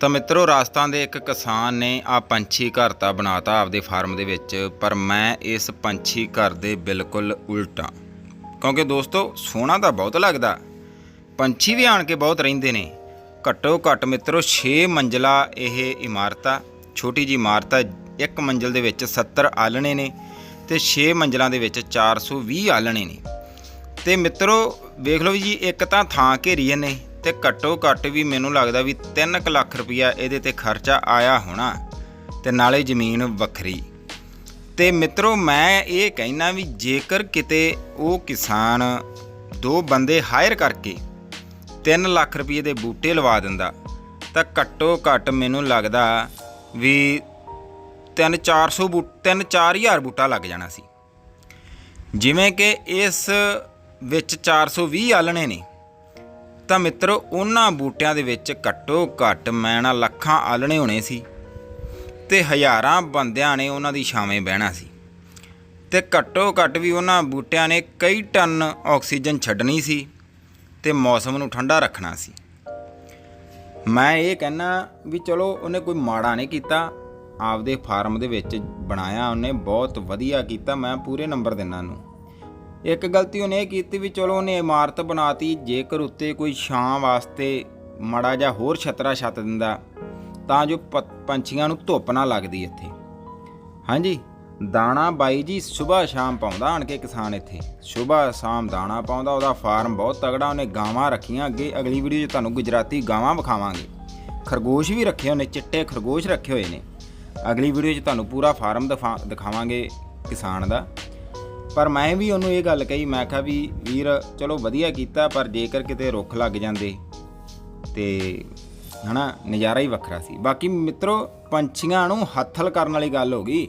ਤਾਂ ਮਿੱਤਰੋ ਰਾਜਸਥਾਨ ਦੇ ਇੱਕ ਕਿਸਾਨ ਨੇ ਆ ਪੰਛੀ ਘਰ ਤਾਂ ਬਣਾਤਾ ਆਪਦੇ ਫਾਰਮ ਦੇ ਵਿੱਚ, ਪਰ ਮੈਂ ਇਸ ਪੰਛੀ ਘਰ ਦੇ ਬਿਲਕੁਲ ਉਲਟਾ। ਕਿਉਂਕਿ ਦੋਸਤੋ, ਸੋਹਣਾ ਤਾਂ ਬਹੁਤ ਲੱਗਦਾ। ਪੰਛੀ ਵੀ ਆਣ ਕੇ ਬਹੁਤ ਰਹਿੰਦੇ ਨੇ। ਘੱਟੋ ਘੱਟ ਮਿੱਤਰੋ 6 ਮੰਜ਼ਲਾ ਇਹ ਇਮਾਰਤ ਆ। ਛੋਟੀ ਜੀ ਇਮਾਰਤ ਆ, ਇੱਕ ਮੰਜ਼ਲ ਦੇ ਵਿੱਚ 70 ਆਲਣੇ ਨੇ ਤੇ 6 ਮੰਜ਼ਲਾਂ ਦੇ ਵਿੱਚ 420 ਆਲਣੇ ਨੇ। ਤੇ ਮਿੱਤਰੋ, ਵੇਖ ਲਓ ਜੀ, ਇੱਕ ਤਾਂ ਥਾਂ ਘੇਰੀ ਨੇ ਤੇ ਘੱਟੋ ਘੱਟ ਵੀ ਮੈਨੂੰ ਲੱਗਦਾ ਵੀ 3 ਲੱਖ ਰੁਪਇਆ ਇਹਦੇ ਤੇ ਖਰਚਾ ਆਇਆ ਹੋਣਾ ਤੇ ਨਾਲੇ ਜ਼ਮੀਨ ਵੱਖਰੀ। ਤੇ ਮਿੱਤਰੋ, ਮੈਂ ਇਹ ਕਹਿਣਾ ਵੀ ਜੇਕਰ ਕਿਤੇ ਉਹ ਕਿਸਾਨ ਦੋ ਬੰਦੇ ਹਾਇਰ ਕਰਕੇ 3 ਲੱਖ ਰੁਪਏ ਦੇ ਬੂਟੇ ਲਵਾ ਦਿੰਦਾ, ਤਾਂ ਘੱਟੋ ਘੱਟ ਮੈਨੂੰ ਲੱਗਦਾ ਵੀ 3-400 ਬੂਟ 3-4000 ਬੂਟਾ ਲੱਗ ਜਾਣਾ ਸੀ। ਜਿਵੇਂ ਕਿ ਇਸ ਵਿੱਚ 420 ਆਲਣੇ ਨੇ। ਤਾਂ ਮਿੱਤਰੋ, ਉਹਨਾਂ ਬੂਟਿਆਂ ਦੇ ਵਿੱਚ ਘੱਟੋ ਘੱਟ ਮੈਂ ਲੱਖਾਂ ਆਲਣੇ ਹੋਣੇ ਸੀ ਤੇ ਹਜ਼ਾਰਾਂ ਬੰਦਿਆਂ ਨੇ ਉਹਨਾਂ ਦੀ ਛਾਵੇਂ ਬਹਿਣਾ ਸੀ। ਤੇ ਘੱਟੋ ਘੱਟ ਵੀ ਉਹਨਾਂ ਬੂਟਿਆਂ ਨੇ ਕਈ ਟਨ ਆਕਸੀਜਨ ਛੱਡਣੀ ਸੀ ਤੇ ਮੌਸਮ ਨੂੰ ਠੰਡਾ ਰੱਖਣਾ ਸੀ। ਮੈਂ ਇਹ ਕਹਿਣਾ ਵੀ ਚਲੋ, ਉਹਨੇ ਕੋਈ ਮਾੜਾ ਨਹੀਂ ਕੀਤਾ। ਆਪਦੇ ਫਾਰਮ ਦੇ ਵਿੱਚ ਬਣਾਇਆ, ਉਹਨੇ ਬਹੁਤ ਵਧੀਆ ਕੀਤਾ। ਮੈਂ ਪੂਰੇ ਨੰਬਰ ਦਿੰਨਾ ਉਹਨੂੰ। ਇੱਕ ਗਲਤੀ ਉਹਨੇ ਇਹ ਕੀਤੀ ਵੀ ਚਲੋ ਉਹਨੇ ਇਮਾਰਤ ਬਣਾਤੀ, ਜੇਕਰ ਉੱਤੇ ਕੋਈ ਛਾਂ ਵਾਸਤੇ ਮੜਾ ਜਾਂ ਹੋਰ ਛਤਰਾ ਛੱਤ ਦਿੰਦਾ, ਤਾਂ ਜੋ ਪ- ਪੰਛੀਆਂ ਨੂੰ ਧੁੱਪ ਨਾ ਲੱਗਦੀ ਇੱਥੇ। ਹਾਂਜੀ, ਦਾਣਾ ਬਾਈ ਜੀ ਸਵੇਰ ਸ਼ਾਮ ਪਾਉਂਦਾ ਆਣ ਕੇ ਕਿਸਾਨ ਇੱਥੇ। ਸਵੇਰ ਸ਼ਾਮ ਦਾਣਾ ਪਾਉਂਦਾ, ਉਹਦਾ ਫਾਰਮ ਬਹੁਤ ਤਗੜਾ, ਉਹਨੇ ਗਾਵਾਂ ਰੱਖੀਆਂ ਅੱਗੇ। ਅਗਲੀ ਵੀਡੀਓ 'ਚ ਤੁਹਾਨੂੰ ਗੁਜਰਾਤੀ ਗਾਵਾਂ ਵਿਖਾਵਾਂਗੇ। ਖਰਗੋਸ਼ ਵੀ ਰੱਖੇ ਉਹਨੇ, ਚਿੱਟੇ ਖਰਗੋਸ਼ ਰੱਖੇ ਹੋਏ ਨੇ। ਅਗਲੀ ਵੀਡੀਓ 'ਚ ਤੁਹਾਨੂੰ ਪੂਰਾ ਫਾਰਮ ਦਿਖਾ- ਦਿਖਾਵਾਂਗੇ ਕਿਸਾਨ ਦਾ। ਪਰ ਮੈਂ ਵੀ ਉਹਨੂੰ ਇਹ ਗੱਲ ਕਹੀ, ਮੈਂ ਕਿਹਾ ਵੀ ਵੀਰ ਚਲੋ ਵਧੀਆ ਕੀਤਾ, ਪਰ ਜੇਕਰ ਕਿਤੇ ਰੁੱਖ ਲੱਗ ਜਾਂਦੇ ਤੇ ਹਨਾ, ਨਜ਼ਾਰਾ ਹੀ ਵੱਖਰਾ ਸੀ। ਬਾਕੀ ਮਿੱਤਰੋ, ਪੰਛੀਆਂ ਨੂੰ ਹੱਥਲ ਕਰਨ ਵਾਲੀ ਗੱਲ ਹੋ ਗਈ।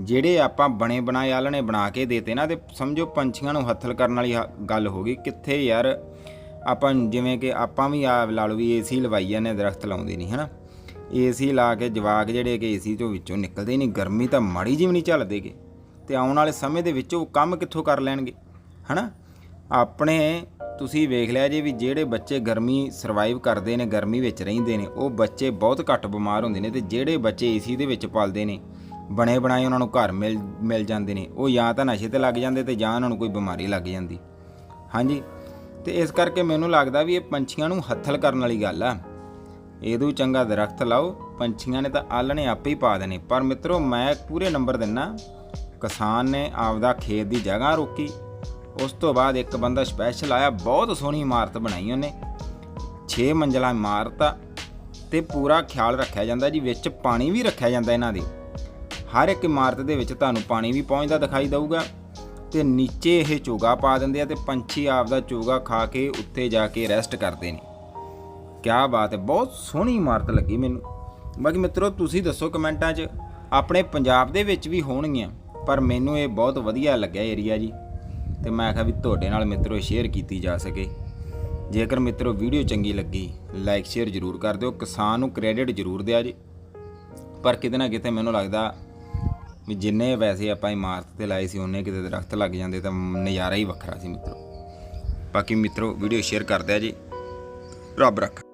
ਜਿਹੜੇ ਆਪਾਂ ਬਣੇ ਬਣਾਏ ਆਲਣੇ ਬਣਾ ਕੇ ਦੇਤੇ ਨਾ, ਤੇ ਸਮਝੋ ਪੰਛੀਆਂ ਨੂੰ ਹੱਥਲ ਕਰਨ ਵਾਲੀ ਹ- ਗੱਲ ਹੋ ਗਈ। ਕਿੱਥੇ ਯਾਰ, ਆਪਾਂ ਜਿਵੇਂ ਕਿ ਆਪਾਂ ਵੀ ਆ ਲਾ ਲਓ ਵੀ ਏਸੀ ਲਵਾਈ ਜਾਂਦੇ ਦਰਖਤ ਲਾਉਂਦੇ ਨਹੀਂ, ਹਨਾ। ਏਸੀ ਲਾ ਕੇ ਜਵਾਕ ਜਿਹੜੇ ਕਿ ਏਸੀ ਤੋਂ ਵਿੱਚੋਂ ਨਿਕਲਦੇ ਨਹੀਂ, ਗਰਮੀ ਤਾਂ ਮਾੜੀ ਜਿਹੀ ਵੀ ਨਹੀਂ ਝੱਲਦੇਗੇ ਤੇ ਆਉਣ ਵਾਲੇ ਸਮੇਂ ਦੇ ਵਿੱਚ ਉਹ ਕੰਮ ਕਿੱਥੋਂ ਕਰ ਲੈਣਗੇ? ਹਨਾ? ਆਪਣੇ ਤੁਸੀਂ ਵੇਖ ਲਿਆ ਜੀ ਵੀ ਜਿਹੜੇ ਬੱਚੇ ਗਰਮੀ ਸਰਵਾਈਵ ਕਰਦੇ ਨੇ, ਗਰਮੀ ਵਿੱਚ ਰਹਿੰਦੇ ਨੇ, ਉਹ ਬੱਚੇ ਬਹੁਤ ਘੱਟ ਬਿਮਾਰ ਹੁੰਦੇ ਨੇ ਤੇ ਜਿਹੜੇ ਬੱਚੇ ਏਸੀ ਦੇ ਵਿੱਚ ਪਲਦੇ ਨੇ, ਬਣੇ ਬਣਾਏ ਉਹਨਾਂ ਨੂੰ ਘਰ ਮਿਲ ਮਿਲ ਜਾਂਦੇ ਨੇ, ਉਹ ਜਾਂ ਤਾਂ ਨਸ਼ੇ ਤੇ ਲੱਗ ਜਾਂਦੇ ਤੇ ਜਾਂ ਉਹਨਾਂ ਨੂੰ ਕੋਈ ਬਿਮਾਰੀ ਲੱਗ ਜਾਂਦੀ। ਹਾਂਜੀ? ਤੇ ਇਸ ਕਰਕੇ ਮੈਨੂੰ ਲੱਗਦਾ ਵੀ ਇਹ ਪੰਛੀਆਂ ਨੂੰ ਹੱਥਲ ਕਰਨ ਵਾਲੀ ਗੱਲ ਆ। ਇਹਦੋਂ ਚੰਗਾ ਦਰਖਤ ਲਾਓ, ਪੰਛੀਆਂ ਨੇ ਤਾਂ ਆਲਣੇ ਆਪੇ ਹੀ ਪਾ ਦੇਣੇ। ਪਰ ਮਿੱਤਰੋ, ਮੈਂ ਪੂਰੇ ਨੰਬਰ ਦਿੰਨਾ ਕਿਸਾਨ ਨੇ ਆਪਦਾ ਖੇਤ ਦੀ ਜਗ੍ਹਾ ਰੋਕੀ। ਉਸ ਤੋਂ ਬਾਅਦ ਇੱਕ ਬੰਦਾ ਸਪੈਸ਼ਲ ਆਇਆ, ਬਹੁਤ ਸੋਹਣੀ ਇਮਾਰਤ ਬਣਾਈ ਉਹਨੇ। 6 ਮੰਜ਼ਲਾ ਇਮਾਰਤ ਆ ਤੇ ਪੂਰਾ ਖਿਆਲ ਰੱਖਿਆ ਜਾਂਦਾ ਜੀ, ਵਿੱਚ ਪਾਣੀ ਵੀ ਰੱਖਿਆ ਜਾਂਦਾ ਇਹਨਾਂ ਦੇ। ਹਰ ਇੱਕ ਇਮਾਰਤ ਦੇ ਵਿੱਚ ਤੁਹਾਨੂੰ ਪਾਣੀ ਵੀ ਪਹੁੰਚਦਾ ਦਿਖਾਈ ਦਊਗਾ ਤੇ ਨੀਚੇ ਇਹ ਚੋਗਾ ਪਾ ਦਿੰਦੇ ਆ ਤੇ ਪੰਛੀ ਆਪਦਾ ਚੋਗਾ ਖਾ ਕੇ ਉੱਤੇ ਜਾ ਕੇ ਰੈਸਟ ਕਰਦੇ ਨੇ। ਕਿਆ ਬਾਤ ਹੈ, ਬਹੁਤ ਸੋਹਣੀ ਇਮਾਰਤ ਲੱਗੀ ਮੈਨੂੰ। ਬਾਕੀ ਮਿੱਤਰੋ, ਤੁਸੀਂ ਦੱਸੋ ਕਮੈਂਟਾਂ 'ਚ, ਆਪਣੇ ਪੰਜਾਬ ਦੇ ਵਿੱਚ ਵੀ ਹੋਣਗੀਆਂ। ਪਰ ਮੈਨੂੰ ਇਹ ਬਹੁਤ ਵਧੀਆ ਲੱਗਿਆ ਏਰੀਆ ਜੀ। ਤੇ ਮੈਂ ਆਖਿਆ ਵੀ ਤੁਹਾਡੇ ਨਾਲ ਮਿੱਤਰੋ ਸ਼ੇਅਰ ਕੀਤੀ ਜਾ ਸਕੇ। ਜੇਕਰ ਮਿੱਤਰੋ ਵੀਡੀਓ ਚੰਗੀ ਲੱਗੀ ਲਾਈਕ ਸ਼ੇਅਰ ਜ਼ਰੂਰ ਕਰ ਦਿਓ। ਕਿਸਾਨ ਨੂੰ ਕ੍ਰੈਡਿਟ ਜ਼ਰੂਰ ਦਿਆ ਜੀ। ਪਰ ਕਿਤੇ ਨਾ ਕਿਤੇ ਮੈਨੂੰ ਲੱਗਦਾ ਵੀ ਜਿੰਨੇ ਵੈਸੇ ਆਪਾਂ ਇਮਾਰਤ ਤੇ ਲਾਏ ਸੀ ਉਹਨੇ ਕਿਤੇ ਦਰਖਤ ਲੱਗ ਜਾਂਦੇ ਤਾਂ ਨਜ਼ਾਰਾ ਹੀ ਵੱਖਰਾ ਸੀ ਮਿੱਤਰੋ। ਬਾਕੀ ਮਿੱਤਰੋ ਵੀਡੀਓ ਸ਼ੇਅਰ ਕਰ ਦਿਆ ਜੀ। ਰੱਬ ਰੱਖ।